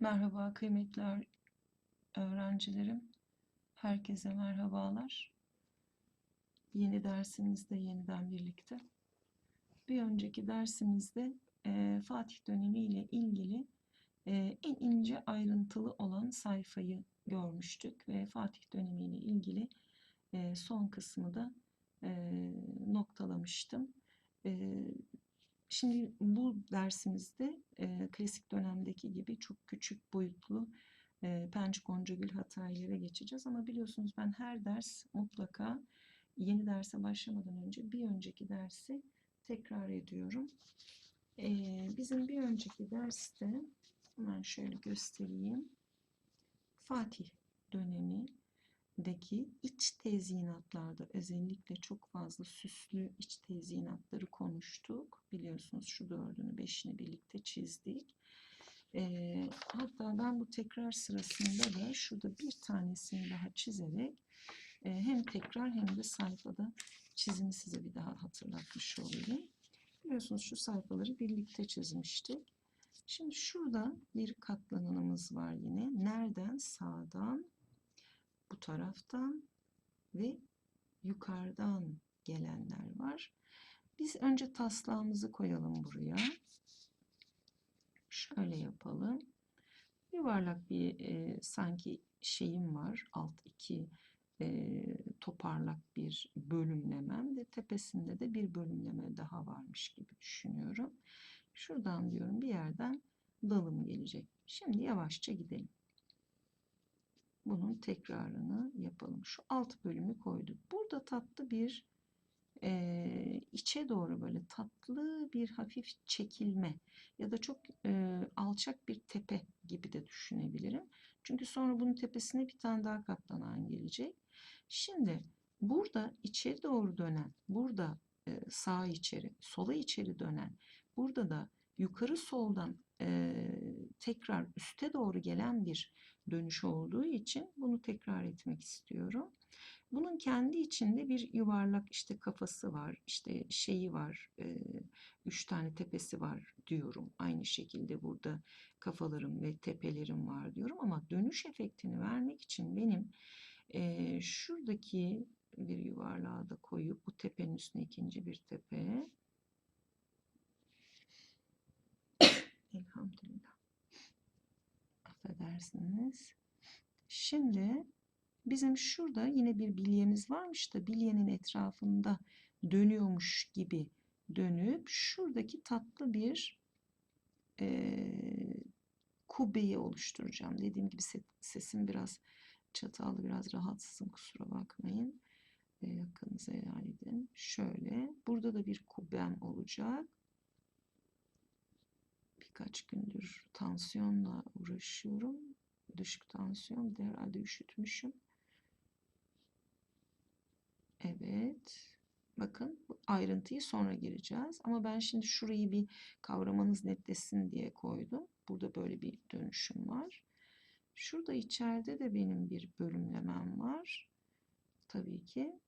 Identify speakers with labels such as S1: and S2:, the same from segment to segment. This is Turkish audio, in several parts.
S1: Merhaba kıymetli öğ- öğrencilerim. Herkese merhabalar. Yeni dersimizde yeniden birlikte. Bir önceki dersimizde e, Fatih dönemi ile ilgili e, en ince ayrıntılı olan sayfayı görmüştük ve Fatih dönemi ile ilgili e, son kısmı da e, noktalamıştım. E, Şimdi bu dersimizde e, klasik dönemdeki gibi çok küçük boyutlu e, Penç Goncagül Hataylara geçeceğiz. Ama biliyorsunuz ben her ders mutlaka yeni derse başlamadan önce bir önceki dersi tekrar ediyorum. E, bizim bir önceki derste hemen şöyle göstereyim. Fatih dönemi deki iç tezyinatlarda özellikle çok fazla süslü iç tezyinatları konuştuk. Biliyorsunuz şu dördünü beşini birlikte çizdik. Ee, hatta ben bu tekrar sırasında da şurada bir tanesini daha çizerek e, hem tekrar hem de sayfada çizimi size bir daha hatırlatmış olayım. Biliyorsunuz şu sayfaları birlikte çizmiştik. Şimdi şurada bir katlananımız var yine. Nereden? Sağdan bu taraftan ve yukarıdan gelenler var. Biz önce taslağımızı koyalım buraya. Şöyle yapalım. Yuvarlak bir e, sanki şeyim var. Alt iki e, toparlak bir bölümlemem ve tepesinde de bir bölümleme daha varmış gibi düşünüyorum. Şuradan diyorum bir yerden dalım gelecek. Şimdi yavaşça gidelim bunun tekrarını yapalım. Şu alt bölümü koyduk. Burada tatlı bir e, içe doğru böyle tatlı bir hafif çekilme ya da çok e, alçak bir tepe gibi de düşünebilirim. Çünkü sonra bunun tepesine bir tane daha katlanan gelecek. Şimdi burada içeri doğru dönen, burada e, sağa içeri, sola içeri dönen, burada da yukarı soldan e, tekrar üste doğru gelen bir dönüş olduğu için bunu tekrar etmek istiyorum. Bunun kendi içinde bir yuvarlak işte kafası var, işte şeyi var, üç tane tepesi var diyorum. Aynı şekilde burada kafalarım ve tepelerim var diyorum ama dönüş efektini vermek için benim şuradaki bir yuvarlağı da koyup bu tepenin üstüne ikinci bir tepe. Elhamdülillah. Affedersiniz. Şimdi bizim şurada yine bir bilyemiz varmış da bilyenin etrafında dönüyormuş gibi dönüp şuradaki tatlı bir e, kubbeyi oluşturacağım. Dediğim gibi sesim biraz çatallı, biraz rahatsızım kusura bakmayın. E, yakınıza helal edin. Şöyle. Burada da bir kubbem olacak birkaç gündür tansiyonla uğraşıyorum. Düşük tansiyon. Bir de herhalde üşütmüşüm. Evet. Bakın bu ayrıntıyı sonra gireceğiz. Ama ben şimdi şurayı bir kavramanız netleşsin diye koydum. Burada böyle bir dönüşüm var. Şurada içeride de benim bir bölümlemem var. Tabii ki.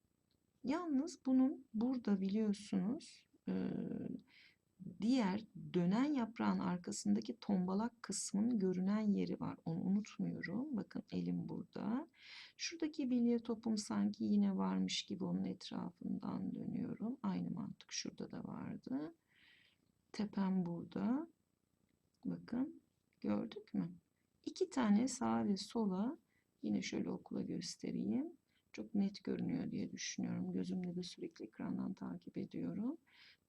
S1: Yalnız bunun burada biliyorsunuz diğer dönen yaprağın arkasındaki tombalak kısmın görünen yeri var. Onu unutmuyorum. Bakın elim burada. Şuradaki bilye topum sanki yine varmış gibi onun etrafından dönüyorum. Aynı mantık şurada da vardı. Tepem burada. Bakın gördük mü? İki tane sağa ve sola yine şöyle okula göstereyim. Çok net görünüyor diye düşünüyorum. Gözümle de sürekli ekrandan takip ediyorum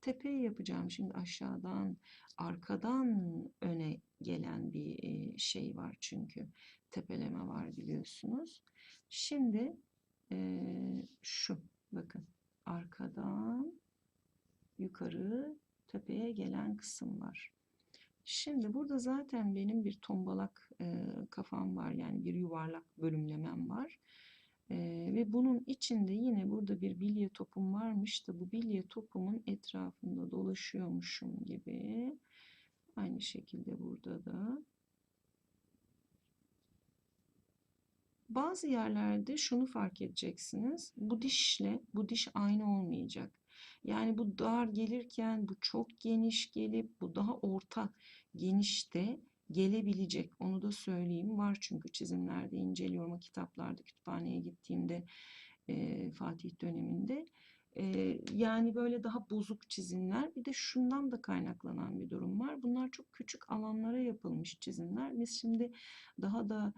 S1: tepeyi yapacağım. Şimdi aşağıdan, arkadan öne gelen bir şey var çünkü. Tepeleme var biliyorsunuz. Şimdi şu bakın arkadan yukarı tepeye gelen kısım var. Şimdi burada zaten benim bir tombalak kafam var yani bir yuvarlak bölümlemem var. Ee, ve bunun içinde yine burada bir bilye topum varmış da bu bilye topumun etrafında dolaşıyormuşum gibi. Aynı şekilde burada da. Bazı yerlerde şunu fark edeceksiniz. Bu dişle bu diş aynı olmayacak. Yani bu dar gelirken bu çok geniş gelip bu daha orta genişte gelebilecek. Onu da söyleyeyim. Var çünkü çizimlerde inceliyorum. Kitaplarda kütüphaneye gittiğimde e, Fatih döneminde. E, yani böyle daha bozuk çizimler. Bir de şundan da kaynaklanan bir durum var. Bunlar çok küçük alanlara yapılmış çizimler. Biz şimdi daha da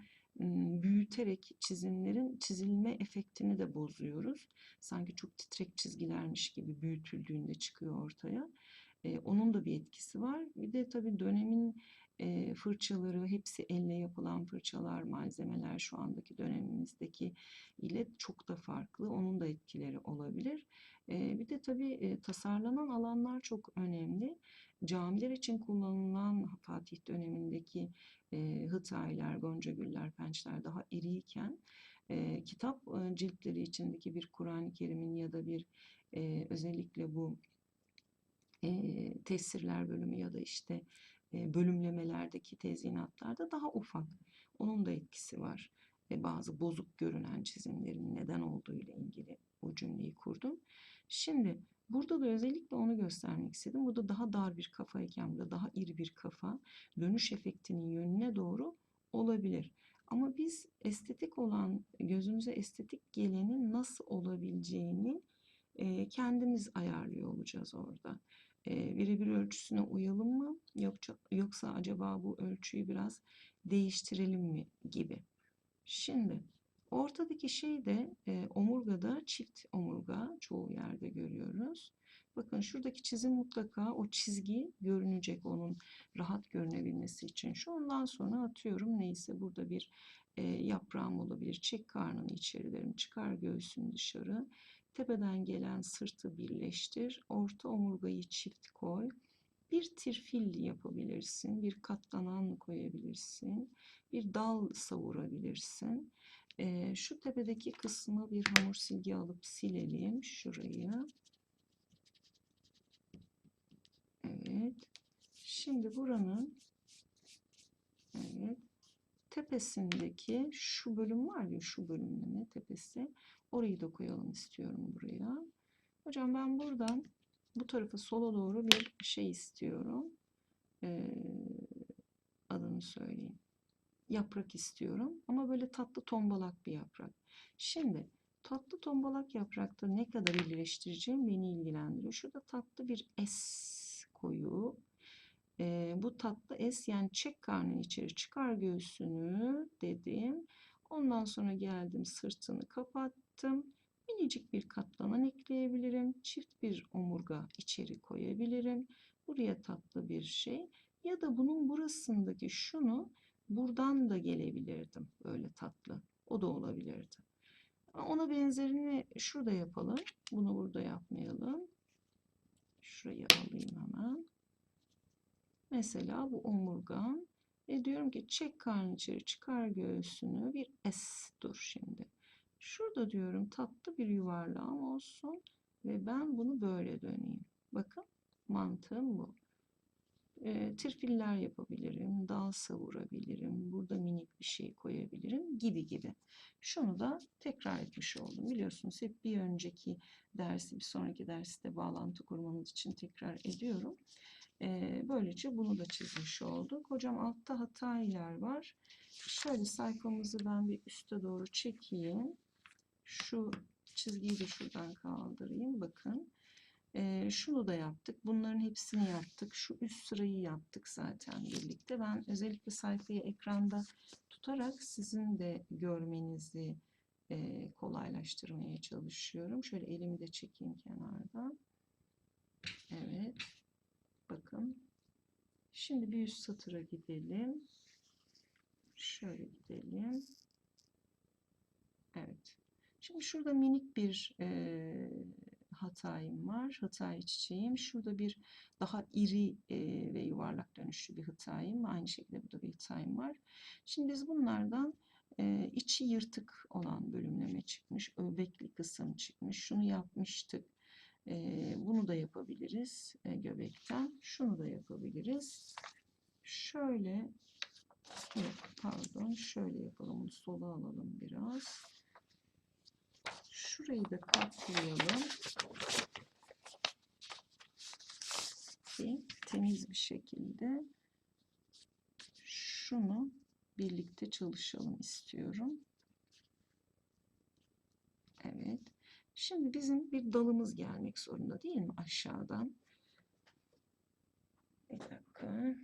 S1: büyüterek çizimlerin çizilme efektini de bozuyoruz. Sanki çok titrek çizgilermiş gibi büyütüldüğünde çıkıyor ortaya. E, onun da bir etkisi var. Bir de tabii dönemin e, fırçaları, hepsi elle yapılan fırçalar, malzemeler şu andaki dönemimizdeki ile çok da farklı. Onun da etkileri olabilir. E, bir de tabii e, tasarlanan alanlar çok önemli. Camiler için kullanılan Fatih dönemindeki e, hıtaylar, goncagüller, pençler daha iriyken e, kitap ciltleri içindeki bir Kur'an-ı Kerim'in ya da bir e, özellikle bu e, tesirler bölümü ya da işte bölümlemelerdeki tezyinatlarda daha ufak. Onun da etkisi var. Ve bazı bozuk görünen çizimlerin neden olduğu ile ilgili bu cümleyi kurdum. Şimdi burada da özellikle onu göstermek istedim. Burada daha dar bir kafayken burada daha iri bir kafa dönüş efektinin yönüne doğru olabilir. Ama biz estetik olan, gözümüze estetik gelenin nasıl olabileceğini e, kendimiz ayarlıyor olacağız orada e, birebir ölçüsüne uyalım mı yoksa, acaba bu ölçüyü biraz değiştirelim mi gibi. Şimdi ortadaki şey de e, omurgada çift omurga çoğu yerde görüyoruz. Bakın şuradaki çizim mutlaka o çizgi görünecek onun rahat görünebilmesi için. Şu ondan sonra atıyorum neyse burada bir e, yaprağım olabilir. Çek karnını içeri derim. Çıkar göğsünü dışarı. Tepeden gelen sırtı birleştir. Orta omurgayı çift koy. Bir tirfil yapabilirsin. Bir katlanan koyabilirsin. Bir dal savurabilirsin. Ee, şu tepedeki kısmı bir hamur silgi alıp silelim. Şurayı. Evet. Şimdi buranın evet tepesindeki şu bölüm var ya şu bölümleme tepesi orayı da koyalım istiyorum buraya. Hocam ben buradan bu tarafa sola doğru bir şey istiyorum. Ee, adını söyleyeyim. Yaprak istiyorum ama böyle tatlı tombalak bir yaprak. Şimdi tatlı tombalak yaprakta ne kadar iyileştireceğim beni ilgilendiriyor. Şurada tatlı bir es koyup e, bu tatlı es yani çek karnını içeri çıkar göğsünü dedim. Ondan sonra geldim sırtını kapattım. Minicik bir katlanan ekleyebilirim. Çift bir omurga içeri koyabilirim. Buraya tatlı bir şey. Ya da bunun burasındaki şunu buradan da gelebilirdim. Böyle tatlı. O da olabilirdi. Ona benzerini şurada yapalım. Bunu burada yapmayalım. Şurayı alayım hemen. Mesela bu omurgan. Ve diyorum ki çek karnı içeri çıkar göğsünü bir es dur şimdi. Şurada diyorum tatlı bir yuvarlağım olsun ve ben bunu böyle döneyim. Bakın mantığım bu. E, tirfiller yapabilirim, dal savurabilirim, burada minik bir şey koyabilirim gibi gibi. Şunu da tekrar etmiş oldum. Biliyorsunuz hep bir önceki dersi, bir sonraki derste bağlantı kurmanız için tekrar ediyorum. E, böylece bunu da çizmiş olduk. Hocam altta hatalar var. Şöyle sayfamızı ben bir üste doğru çekeyim. Şu çizgiyi de şuradan kaldırayım. Bakın. E, şunu da yaptık. Bunların hepsini yaptık. Şu üst sırayı yaptık zaten birlikte. Ben özellikle sayfayı ekranda tutarak sizin de görmenizi e, kolaylaştırmaya çalışıyorum. Şöyle elimi de çekeyim kenardan. Evet. Bakın. Şimdi bir üst satıra gidelim. Şöyle gidelim. Evet. Şimdi şurada minik bir e, hatayım var. Hatay çiçeğim. Şurada bir daha iri e, ve yuvarlak dönüşlü bir hatayım. Aynı şekilde burada bir hatayım var. Şimdi biz bunlardan e, içi yırtık olan bölümleme çıkmış. Öbekli kısım çıkmış. Şunu yapmıştık. E, bunu da yapabiliriz e, göbekten. Şunu da yapabiliriz. Şöyle pardon şöyle yapalım. Bunu sola alalım biraz. Şurayı da katlayalım. Ki temiz bir şekilde şunu birlikte çalışalım istiyorum. Evet. Şimdi bizim bir dalımız gelmek zorunda değil mi aşağıdan? Bir dakika.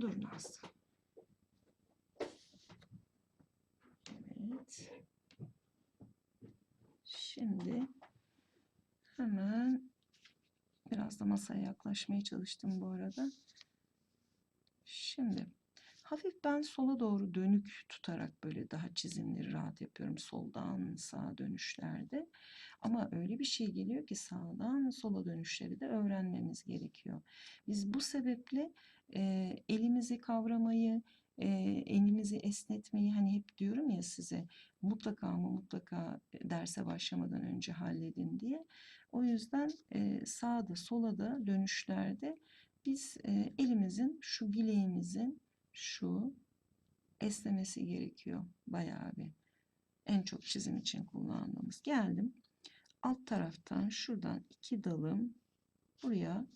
S1: Dur Nazlı. Şimdi hemen biraz da masaya yaklaşmaya çalıştım bu arada. Şimdi hafif ben sola doğru dönük tutarak böyle daha çizimleri rahat yapıyorum soldan sağa dönüşlerde. Ama öyle bir şey geliyor ki sağdan sola dönüşleri de öğrenmemiz gerekiyor. Biz bu sebeple e, elimizi kavramayı, e, elimizi esnetmeyi hani hep diyorum ya size mutlaka ama mutlaka derse başlamadan önce halledin diye. O yüzden e, sağda sola da dönüşlerde biz e, elimizin şu bileğimizin şu esnemesi gerekiyor bayağı bir. En çok çizim için kullandığımız. Geldim. Alt taraftan şuradan iki dalım buraya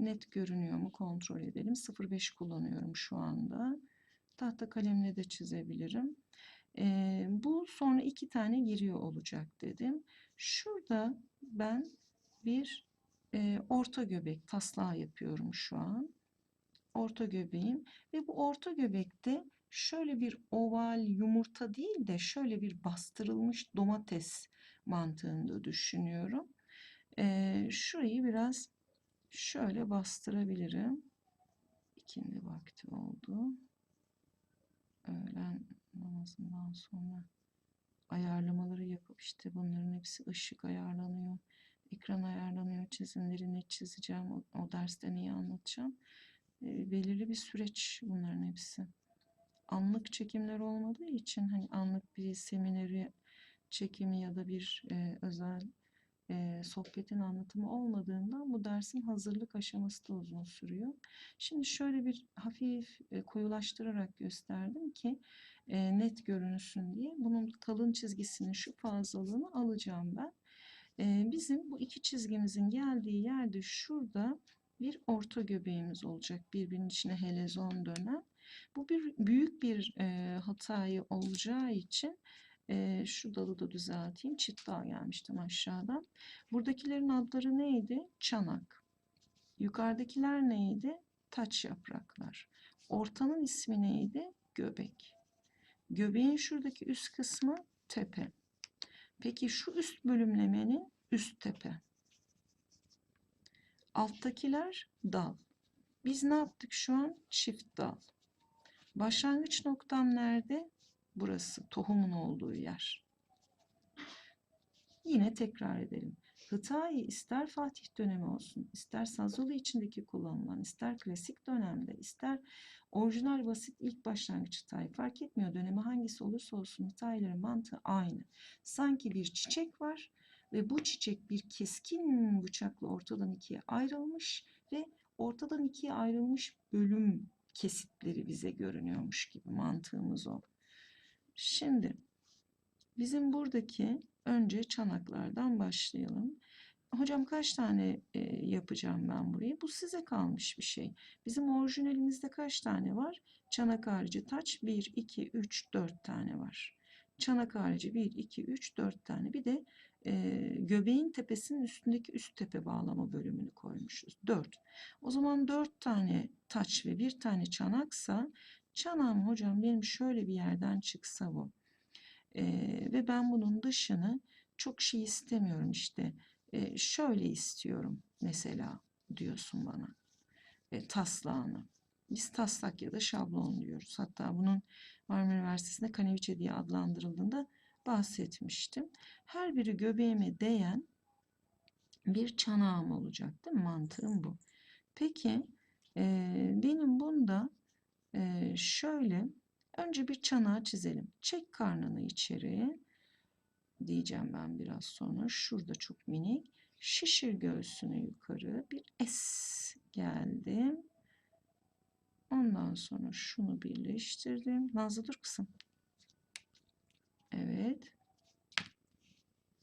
S1: net görünüyor mu kontrol edelim. 0.5 kullanıyorum şu anda. Tahta kalemle de çizebilirim. Ee, bu sonra iki tane giriyor olacak dedim. Şurada ben bir e, orta göbek taslağı yapıyorum şu an. Orta göbeğim ve bu orta göbekte şöyle bir oval yumurta değil de şöyle bir bastırılmış domates mantığında düşünüyorum. Ee, şurayı biraz şöyle bastırabilirim. İkindi vakti oldu. Öğlen namazından sonra ayarlamaları yapıp işte bunların hepsi ışık ayarlanıyor. Ekran ayarlanıyor. Çizimleri ne çizeceğim. O, o derste neyi anlatacağım. E, belirli bir süreç bunların hepsi. Anlık çekimler olmadığı için hani anlık bir semineri çekimi ya da bir e, özel e, sohbetin anlatımı olmadığından bu dersin hazırlık aşaması da uzun sürüyor. Şimdi şöyle bir hafif e, koyulaştırarak gösterdim ki e, net görünsün diye. Bunun kalın çizgisinin şu fazlalığını alacağım ben. E, bizim bu iki çizgimizin geldiği yerde şurada bir orta göbeğimiz olacak. Birbirinin içine helezon dönen. Bu bir büyük bir e, hatayı olacağı için e, şu dalı da düzelteyim. Çift dal gelmiştim aşağıdan. Buradakilerin adları neydi? Çanak. Yukarıdakiler neydi? Taç yapraklar. Ortanın ismi neydi? Göbek. Göbeğin şuradaki üst kısmı tepe. Peki şu üst bölümlemenin üst tepe. Alttakiler dal. Biz ne yaptık şu an? Çift dal. Başlangıç noktam nerede? Burası tohumun olduğu yer. Yine tekrar edelim. Hıtayi ister Fatih dönemi olsun, ister Sazolu içindeki kullanılan, ister klasik dönemde, ister orijinal basit ilk başlangıç Hıtayi fark etmiyor. Dönemi hangisi olursa olsun Hıtayilerin mantığı aynı. Sanki bir çiçek var ve bu çiçek bir keskin bıçakla ortadan ikiye ayrılmış ve ortadan ikiye ayrılmış bölüm kesitleri bize görünüyormuş gibi mantığımız o. Şimdi bizim buradaki önce çanaklardan başlayalım. Hocam kaç tane e, yapacağım ben burayı? Bu size kalmış bir şey. Bizim orijinalimizde kaç tane var? Çanak harici taç 1, 2, 3, 4 tane var. Çanak harici 1, 2, 3, 4 tane. Bir de e, göbeğin tepesinin üstündeki üst tepe bağlama bölümünü koymuşuz. 4. O zaman 4 tane taç ve bir tane çanaksa çanağım hocam benim şöyle bir yerden çıksa bu. E, ve ben bunun dışını çok şey istemiyorum işte. E, şöyle istiyorum mesela diyorsun bana. E, taslağını. Biz taslak ya da şablon diyoruz. Hatta bunun Marmara Üniversitesi'nde kaneviçe diye adlandırıldığında bahsetmiştim. Her biri göbeğime değen bir çanağım olacak değil mi? Mantığım bu. Peki e, benim bunda e, şöyle önce bir çanağı çizelim. Çek karnını içeri diyeceğim ben biraz sonra. Şurada çok minik. Şişir göğsünü yukarı. Bir S geldim. Ondan sonra şunu birleştirdim. Nazlı dur kızım. Evet.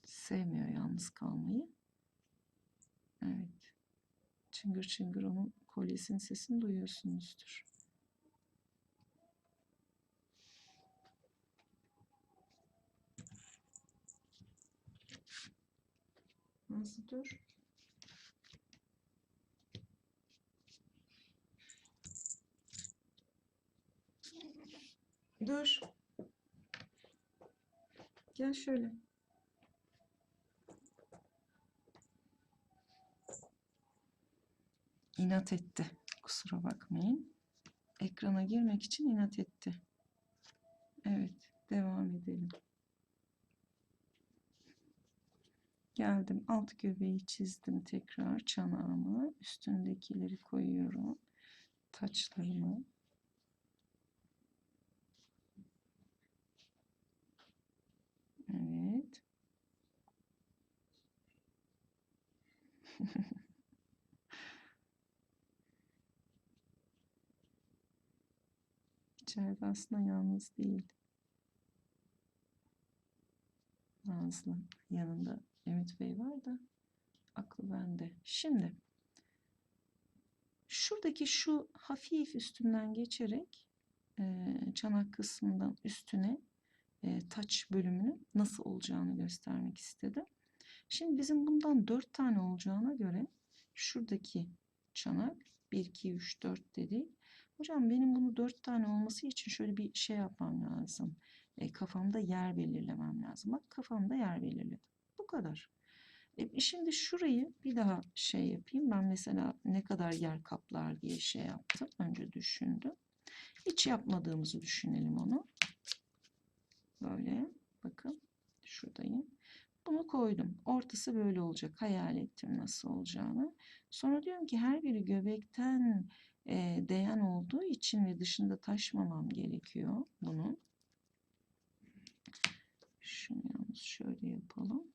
S1: Sevmiyor yalnız kalmayı. Evet. Çıngır çıngır onun kolyesinin sesini duyuyorsunuzdur. Nazlı dur. Dur. Gel şöyle. İnat etti. Kusura bakmayın. Ekrana girmek için inat etti. Evet, devam edelim. Geldim. Alt göbeği çizdim tekrar çanağımı. Üstündekileri koyuyorum. Taçlarımı. Evet. İçeride aslında yalnız değil. Nazlı yanında Ümit Bey var da aklı bende. Şimdi şuradaki şu hafif üstünden geçerek e, çanak kısmından üstüne e, taç bölümünün nasıl olacağını göstermek istedim. Şimdi bizim bundan 4 tane olacağına göre şuradaki çanak 1, 2, 3, 4 dedik. Hocam benim bunu 4 tane olması için şöyle bir şey yapmam lazım. E, kafamda yer belirlemem lazım. Bak kafamda yer belirledim. Kadar. E, şimdi şurayı bir daha şey yapayım. Ben mesela ne kadar yer kaplar diye şey yaptım. Önce düşündüm. Hiç yapmadığımızı düşünelim onu. Böyle bakın şuradayım. Bunu koydum. Ortası böyle olacak. Hayal ettim nasıl olacağını. Sonra diyorum ki her biri göbekten e, değen olduğu için ve dışında taşmamam gerekiyor bunun. Şunu yalnız şöyle yapalım.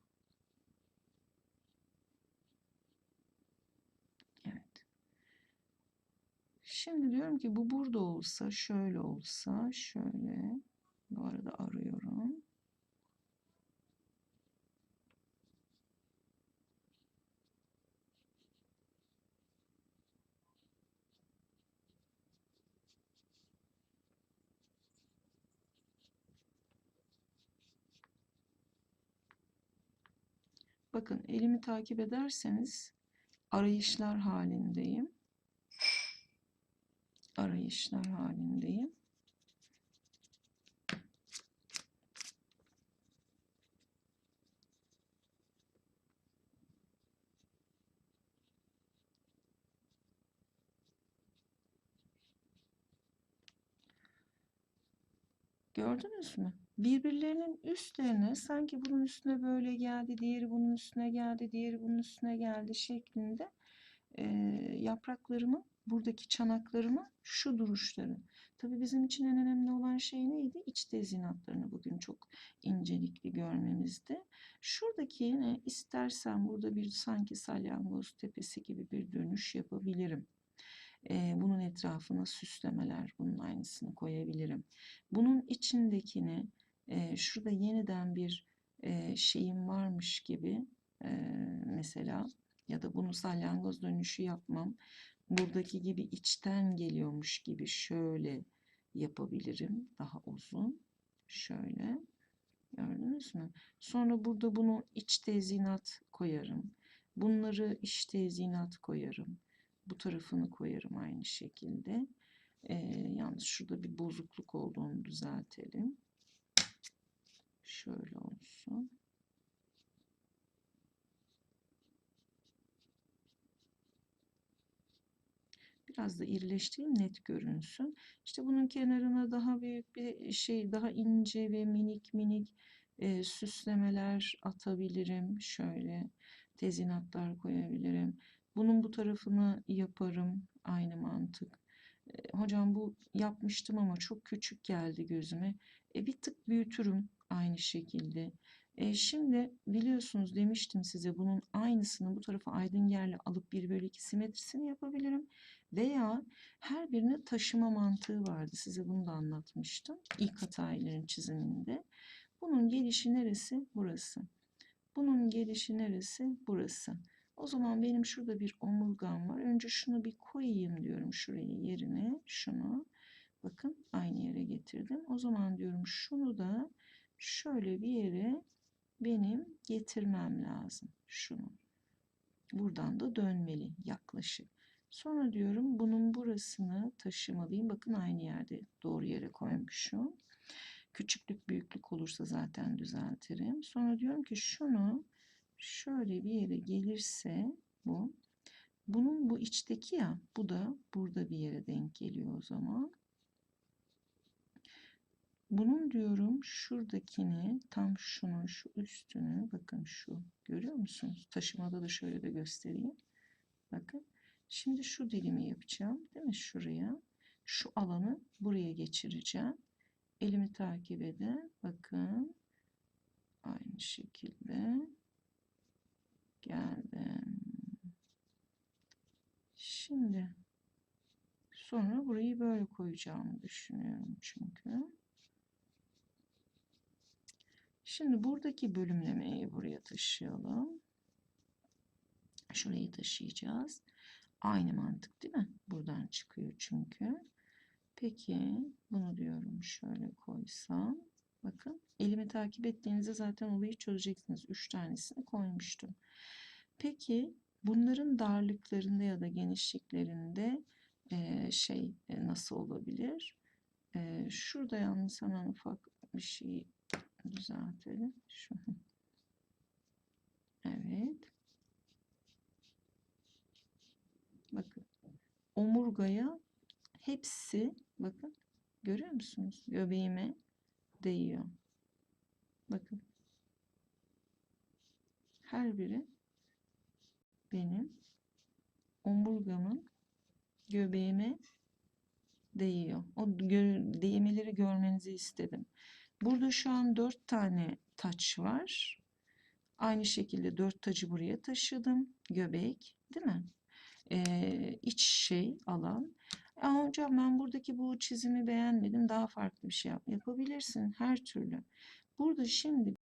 S1: Evet. Şimdi diyorum ki bu burada olsa, şöyle olsa, şöyle. Bu arada arıyorum. Bakın elimi takip ederseniz arayışlar halindeyim. Arayışlar halindeyim. Gördünüz mü? Birbirlerinin üstlerine sanki bunun üstüne böyle geldi, diğeri bunun üstüne geldi, diğeri bunun üstüne geldi şeklinde e, yapraklarımın, buradaki çanaklarımın şu duruşları. Tabii bizim için en önemli olan şey neydi? İç tezinatlarını bugün çok incelikli görmemizdi. Şuradaki yine istersen burada bir sanki salyangoz tepesi gibi bir dönüş yapabilirim. Ee, bunun etrafına süslemeler, bunun aynısını koyabilirim. Bunun içindekini e, şurada yeniden bir e, şeyim varmış gibi e, mesela ya da bunu salyangoz dönüşü yapmam. Buradaki gibi içten geliyormuş gibi şöyle yapabilirim. Daha uzun. Şöyle. Gördünüz mü? Sonra burada bunu iç tezinat koyarım. Bunları iç tezinat koyarım. Bu tarafını koyarım aynı şekilde. Ee, yalnız şurada bir bozukluk olduğunu düzeltelim. Şöyle olsun. Biraz da irileştireyim net görünsün. İşte bunun kenarına daha büyük bir şey, daha ince ve minik minik e, süslemeler atabilirim. Şöyle tezinatlar koyabilirim. Bunun bu tarafını yaparım. Aynı mantık. E, hocam bu yapmıştım ama çok küçük geldi gözüme. E, bir tık büyütürüm aynı şekilde. E, şimdi biliyorsunuz demiştim size bunun aynısını bu tarafa aydın yerle alıp 1 bölü 2 simetrisini yapabilirim. Veya her birine taşıma mantığı vardı. Size bunu da anlatmıştım. İlk hatayların çiziminde. Bunun gelişi neresi? Burası. Bunun gelişi neresi? Burası. O zaman benim şurada bir omurgam var. Önce şunu bir koyayım diyorum şuraya yerine. Şunu. Bakın aynı yere getirdim. O zaman diyorum şunu da şöyle bir yere benim getirmem lazım. Şunu. Buradan da dönmeli yaklaşık. Sonra diyorum bunun burasını taşımalıyım. Bakın aynı yerde doğru yere koymuşum. Küçüklük büyüklük olursa zaten düzeltirim. Sonra diyorum ki şunu şöyle bir yere gelirse bu. Bunun bu içteki ya bu da burada bir yere denk geliyor o zaman. Bunun diyorum şuradakini tam şunun şu üstünü bakın şu görüyor musunuz? Taşımada da şöyle de göstereyim. Bakın. Şimdi şu dilimi yapacağım değil mi şuraya? Şu alanı buraya geçireceğim. Elimi takip edin. Bakın. Aynı şekilde geldim. Şimdi sonra burayı böyle koyacağımı düşünüyorum çünkü. Şimdi buradaki bölümlemeyi buraya taşıyalım. Şurayı taşıyacağız. Aynı mantık değil mi? Buradan çıkıyor çünkü. Peki bunu diyorum şöyle koysam. Bakın elimi takip ettiğinizde zaten olayı çözeceksiniz. Üç tanesini koymuştum. Peki bunların darlıklarında ya da genişliklerinde e, şey e, nasıl olabilir? E, şurada yalnız hemen ufak bir şey düzeltelim. Şu. Evet. Bakın. Omurgaya hepsi bakın görüyor musunuz? Göbeğime değiyor. Bakın. Her biri benim omurgamın göbeğime değiyor. O değmeleri görmenizi istedim. Burada şu an dört tane taç var. Aynı şekilde dört tacı buraya taşıdım. Göbek, değil mi? Ee, iç şey alan. Ama hocam ben buradaki bu çizimi beğenmedim. Daha farklı bir şey yap yapabilirsin her türlü. Burada şimdi